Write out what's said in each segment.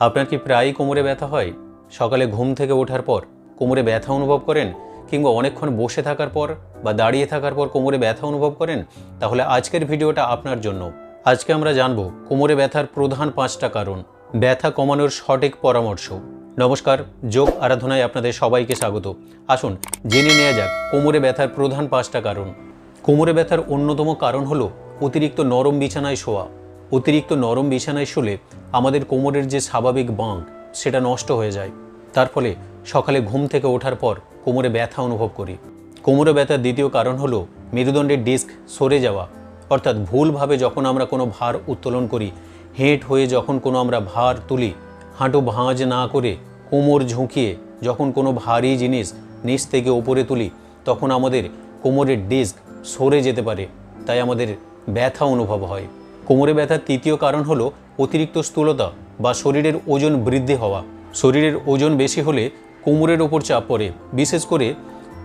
আপনার কি প্রায়ই কোমরে ব্যথা হয়? সকালে ঘুম থেকে ওঠার পর কোমরে ব্যথা অনুভব করেন? কিংবা অনেকক্ষণ বসে থাকার পর বা দাঁড়িয়ে থাকার পর কোমরে ব্যথা অনুভব করেন? তাহলে আজকের ভিডিওটা আপনার জন্য। আজকে আমরা জানব কোমরে ব্যথার প্রধান পাঁচটা কারণ। ব্যথা কমানোর সঠিক পরামর্শ। নমস্কার, যোগ আরাধনায় আপনাদের সবাইকে স্বাগত। আসুন, জেনে নেওয়া যাক কোমরে ব্যথার প্রধান পাঁচটা কারণ। কোমরে ব্যথার অন্যতম কারণ হলো অতিরিক্ত নরম বিছানায় শোয়া। অতিরিক্ত নরম বিছানায় শুলে আমাদের কোমরের যে স্বাভাবিক বাঁক, সেটা নষ্ট হয়ে যায়। তার ফলে সকালে ঘুম থেকে ওঠার পর কোমরে ব্যথা অনুভব করি। কোমরে ব্যথার দ্বিতীয় কারণ হলো মেরুদণ্ডের ডিস্ক সরে যাওয়া। অর্থাৎ ভুলভাবে যখন আমরা কোনো ভার উত্তোলন করি, হেঁট হয়ে যখন কোনো আমরা ভার তুলি, হাঁটু ভাঁজ না করে কোমর ঝুঁকিয়ে যখন কোনো ভারী জিনিস নিচ থেকে ওপরে তুলি, তখন আমাদের কোমরের ডিস্ক সরে যেতে পারে। তাই আমাদের ব্যথা অনুভব হয়। কোমরে ব্যথার তৃতীয় কারণ হলো অতিরিক্ত স্থূলতা বা শরীরের ওজন বৃদ্ধি হওয়া। শরীরের ওজন বেশি হলে কোমরের ওপর চাপ পড়ে, বিশেষ করে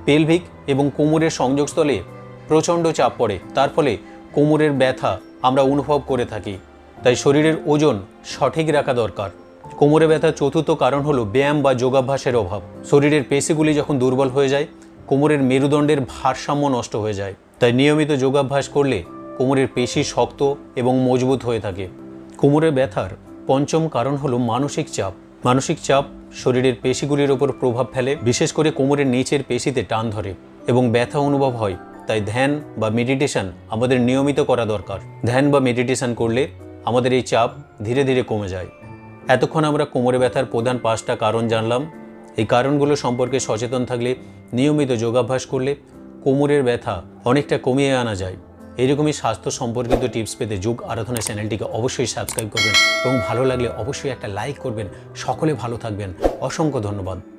পেলভিক এবং কোমরের সংযোগস্থলে প্রচণ্ড চাপ পড়ে। তার ফলে কোমরের ব্যথা আমরা অনুভব করে থাকি। তাই শরীরের ওজন সঠিক রাখা দরকার। কোমরে ব্যথার চতুর্থ কারণ হলো ব্যায়াম বা যোগাভ্যাসের অভাব। শরীরের পেশিগুলি যখন দুর্বল হয়ে যায়, কোমরের মেরুদণ্ডের ভারসাম্য নষ্ট হয়ে যায়। তাই নিয়মিত যোগাভ্যাস করলে কোমরের পেশি শক্ত এবং মজবুত হয়ে থাকে। কোমরের ব্যথার পঞ্চম কারণ হলো মানসিক চাপ। মানসিক চাপ শরীরের পেশিগুলির ওপর প্রভাব ফেলে, বিশেষ করে কোমরের নিচের পেশিতে টান ধরে এবং ব্যথা অনুভব হয়। তাই ধ্যান বা মেডিটেশন আমাদের নিয়মিত করা দরকার। ধ্যান বা মেডিটেশন করলে আমাদের এই চাপ ধীরে ধীরে কমে যায়। এতক্ষণ আমরা কোমরে ব্যথার প্রধান পাঁচটা কারণ জানলাম। এই কারণগুলো সম্পর্কে সচেতন থাকলে, নিয়মিত যোগাভ্যাস করলে কোমরের ব্যথা অনেকটা কমিয়ে আনা যায়। এরকমই স্বাস্থ্য সম্পর্কিত টিপস পেতে যুগ আরাধনা চ্যানেলটিকে অবশ্যই সাবস্ক্রাইব করবেন এবং ভালো লাগলে অবশ্যই একটা লাইক করবেন। সকলে ভালো থাকবেন। অসংখ্য ধন্যবাদ।